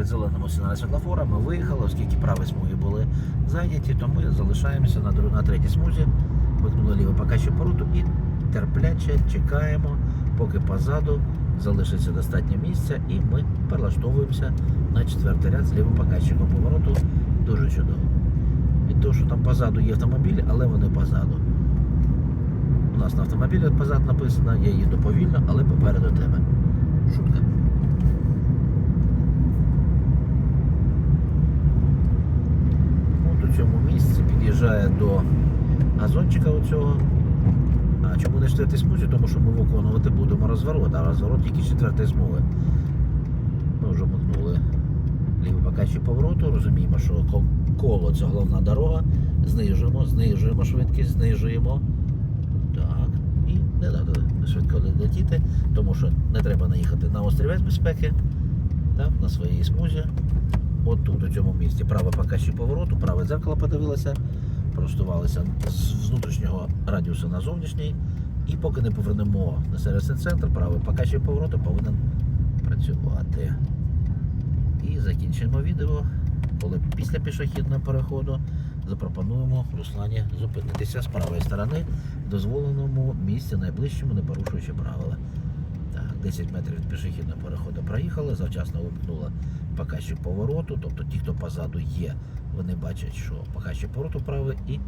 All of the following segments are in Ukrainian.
перед зеленому сигналі світлофора. Ми виїхали, оскільки праві смуги були зайняті, то ми залишаємося на, на третій смузі, викнули лівий покачу поруту і терпляче чекаємо, поки позаду залишиться достатньо місця, і ми перелаштовуємося на четвертий ряд з лівим покаччиком повороту. Дуже чудово. Від того, що там позаду є автомобілі, але вони позаду. У нас на автомобілі позаду написано, я їду повільно, але попереду тебе. Шутка. От у цьому місці під'їжджає до газончика оцього. А чому не четвертий смузі? Тому що ми виконувати будемо розворот, а розворот тільки четвертої смуги. Ми вже мотнули лівий покачі повороту, розуміємо, що коло це головна дорога. Знижуємо, знижуємо швидкість, знижуємо. Так. І не треба швидко летіти, тому що не треба наїхати на острівець безпеки. Так, на своїй смузі. От тут, у цьому місці, праве покачі повороту, праве дзеркало подивилося, простувалися з внутрішнього радіусу на зовнішній. І поки не повернемо на сервісний центр, правий покачі повороту повинен працювати. І закінчимо відео, коли після пішохідного переходу запропонуємо Руслані зупинитися з правої сторони в дозволеному місці, найближчому, не порушуючи правила. Так, 10 метрів від пішохідного переходу проїхали, завчасно вимкнула покажчик повороту, тобто ті, хто позаду є, вони бачать, що покажчик повороту правий і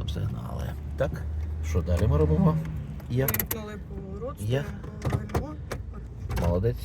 обсигнали. Так, що далі ми робимо? Я Вимкнули поворот, Я. молодець.